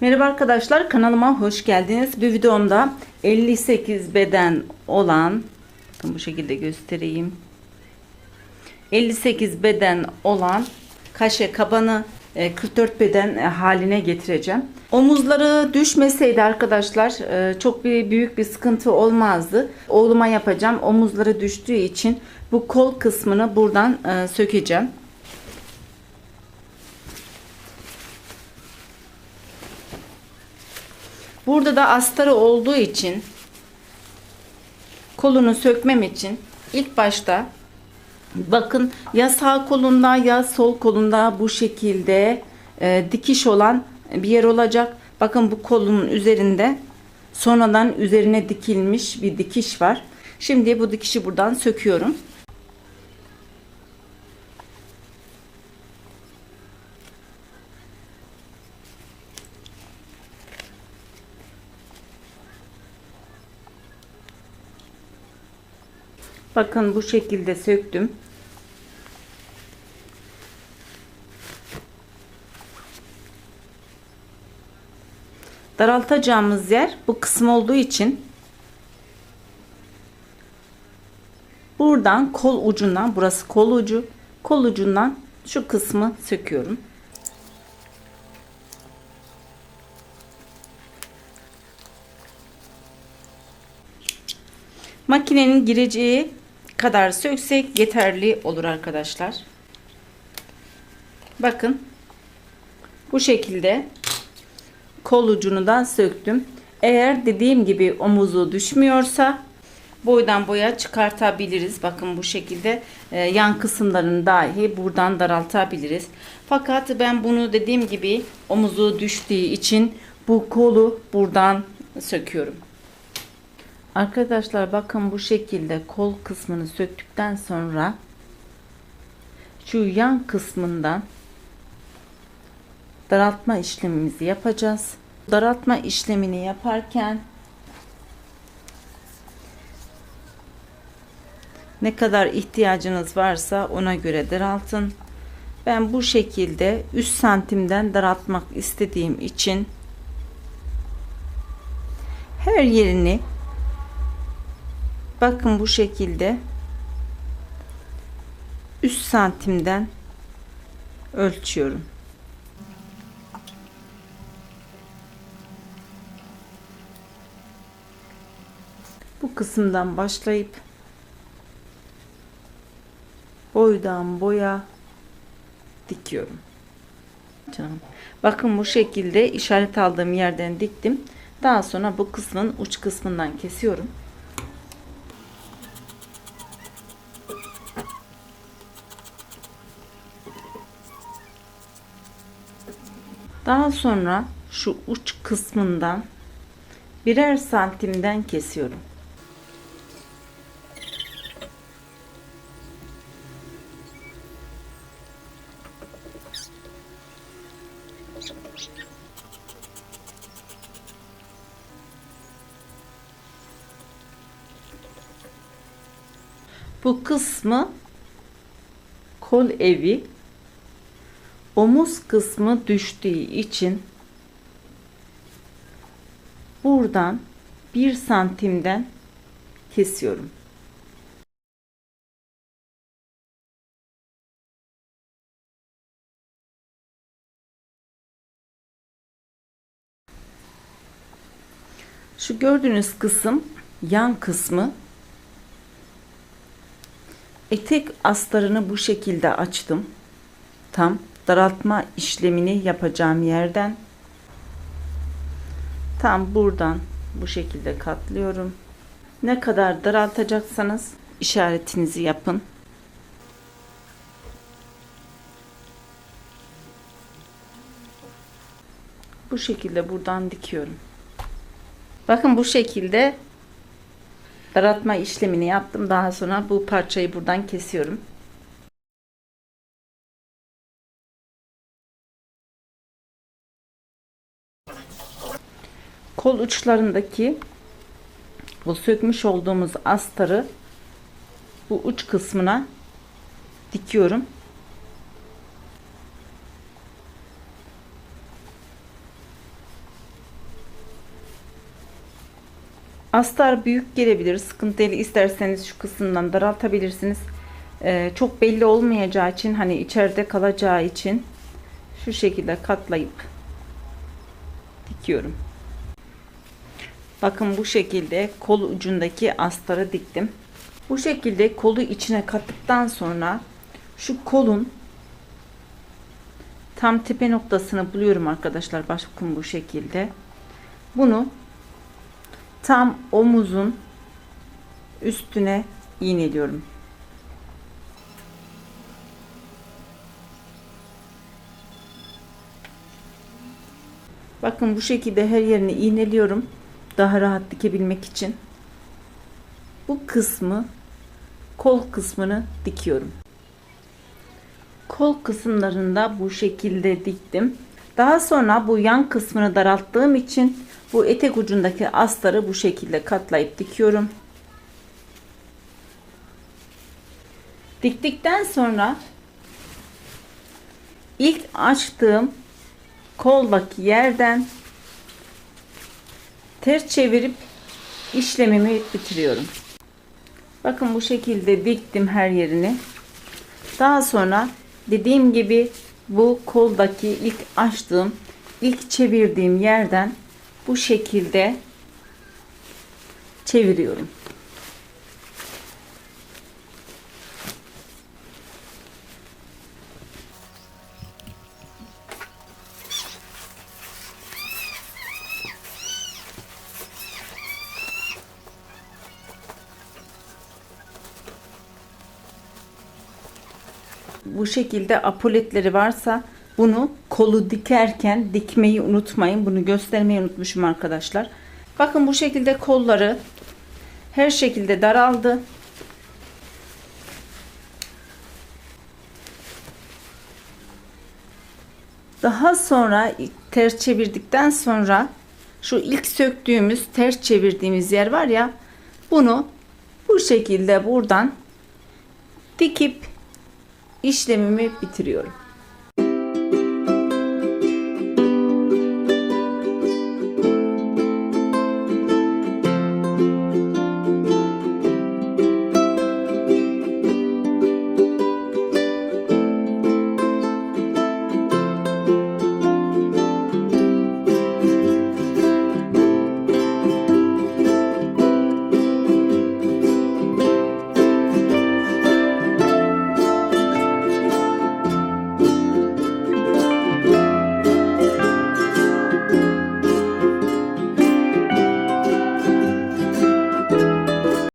Merhaba arkadaşlar kanalıma hoş geldiniz. Bu videomda 58 beden olan bu şekilde göstereyim. 58 beden olan kaşe kabanı e, 44 beden e, haline getireceğim. Omuzları düşmeseydi arkadaşlar e, çok bir büyük bir sıkıntı olmazdı. Oğluma yapacağım. Omuzları düştüğü için bu kol kısmını buradan e, sökeceğim. Burada da astarı olduğu için kolunu sökmem için ilk başta bakın ya sağ kolunda ya sol kolunda bu şekilde e, dikiş olan bir yer olacak. Bakın bu kolunun üzerinde sonradan üzerine dikilmiş bir dikiş var. Şimdi bu dikişi buradan söküyorum. Bakın bu şekilde söktüm. Daraltacağımız yer bu kısım olduğu için buradan kol ucundan burası kol ucu kol ucundan şu kısmı söküyorum. Makinenin gireceği kadar söksek yeterli olur arkadaşlar. Bakın bu şekilde kol ucunu da söktüm. Eğer dediğim gibi omuzu düşmüyorsa boydan boya çıkartabiliriz. Bakın bu şekilde e, yan kısımlarını dahi buradan daraltabiliriz. Fakat ben bunu dediğim gibi omuzu düştüğü için bu kolu buradan söküyorum. Arkadaşlar bakın bu şekilde kol kısmını söktükten sonra şu yan kısmından daraltma işlemimizi yapacağız. Daraltma işlemini yaparken ne kadar ihtiyacınız varsa ona göre daraltın. Ben bu şekilde 3 santimden daraltmak istediğim için her yerini bakın bu şekilde 3 santimden ölçüyorum. Bu kısımdan başlayıp boydan boya dikiyorum. Canım. Bakın bu şekilde işaret aldığım yerden diktim. Daha sonra bu kısmın uç kısmından kesiyorum. Daha sonra şu uç kısmından birer santimden kesiyorum. Bu kısmı kol evi omuz kısmı düştüğü için buradan bir santimden kesiyorum. Şu gördüğünüz kısım yan kısmı etek astarını bu şekilde açtım. Tam daraltma işlemini yapacağım yerden tam buradan bu şekilde katlıyorum. Ne kadar daraltacaksanız işaretinizi yapın. Bu şekilde buradan dikiyorum. Bakın bu şekilde daraltma işlemini yaptım. Daha sonra bu parçayı buradan kesiyorum. kol uçlarındaki bu sökmüş olduğumuz astarı bu uç kısmına dikiyorum. Astar büyük gelebilir. Sıkıntı değil. İsterseniz şu kısımdan daraltabilirsiniz. Ee, çok belli olmayacağı için hani içeride kalacağı için şu şekilde katlayıp dikiyorum. Bakın bu şekilde kol ucundaki astarı diktim. Bu şekilde kolu içine kattıktan sonra şu kolun tam tepe noktasını buluyorum arkadaşlar. Bakın bu şekilde. Bunu tam omuzun üstüne iğneliyorum. Bakın bu şekilde her yerini iğneliyorum. Daha rahat dikebilmek için. Bu kısmı kol kısmını dikiyorum. Kol kısımlarında bu şekilde diktim. Daha sonra bu yan kısmını daralttığım için bu etek ucundaki astarı bu şekilde katlayıp dikiyorum. Diktikten sonra ilk açtığım koldaki yerden ters çevirip işlemimi bitiriyorum. Bakın bu şekilde diktim her yerini. Daha sonra dediğim gibi bu koldaki ilk açtığım, ilk çevirdiğim yerden bu şekilde çeviriyorum. Bu şekilde apoletleri varsa bunu kolu dikerken dikmeyi unutmayın. Bunu göstermeyi unutmuşum arkadaşlar. Bakın bu şekilde kolları her şekilde daraldı. Daha sonra ters çevirdikten sonra şu ilk söktüğümüz ters çevirdiğimiz yer var ya bunu bu şekilde buradan dikip işlemimi bitiriyorum.